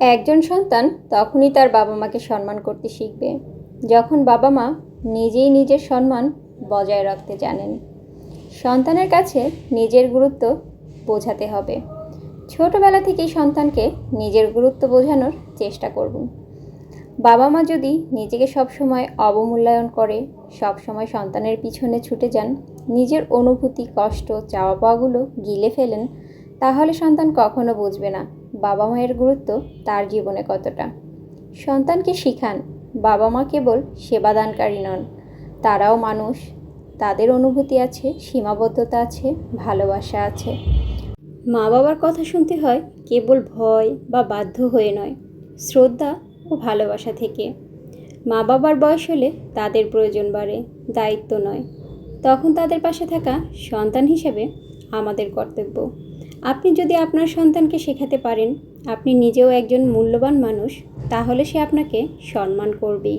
একজন সন্তান তখনই তার বাবা মাকে সম্মান করতে শিখবে। যখন বাবা মা নিজেই নিজের সম্মান বজায় রাখতে জানেন, সন্তানের কাছে নিজের গুরুত্ব বোঝাতে হবে। ছোটবেলা থেকেই সন্তানকে নিজের গুরুত্ব বোঝানোর চেষ্টা করুন। বাবা মা যদি নিজেকে সবসময় অবমূল্যায়ন করে, সবসময় সন্তানের পিছনে ছুটে যান, নিজের অনুভূতি, কষ্ট চাওয়া পাওয়াগুলো গিলে ফেলেন, তাহলে সন্তান কখনো বুঝবে না। বাবা মায়ের গুরুত্ব তার জীবনে কতটা? সন্তানকে শিখান বাবা মা কেবল সেবাদানকারী নন, তারাও মানুষ। তাদের অনুভূতি আছে, সীমাবদ্ধতা আছে, ভালোবাসা আছে। মা বাবার কথা শুনতে হয় কেবল ভয় বা বাধ্য হয়ে নয়, শ্রদ্ধা ও ভালোবাসা থেকে। মা বাবার বয়স হলে তাদের প্রয়োজন বাড়ে, দায়িত্ব নয়। তখন তাদের পাশে থাকা সন্তান হিসেবে আমাদের কর্তব্য। আপনি যদি আপনার সন্তানকে শেখাতে পারেন, আপনি নিজেও একজন মূল্যবান মানুষ, তাহলে সে আপনাকে সম্মান করবেই।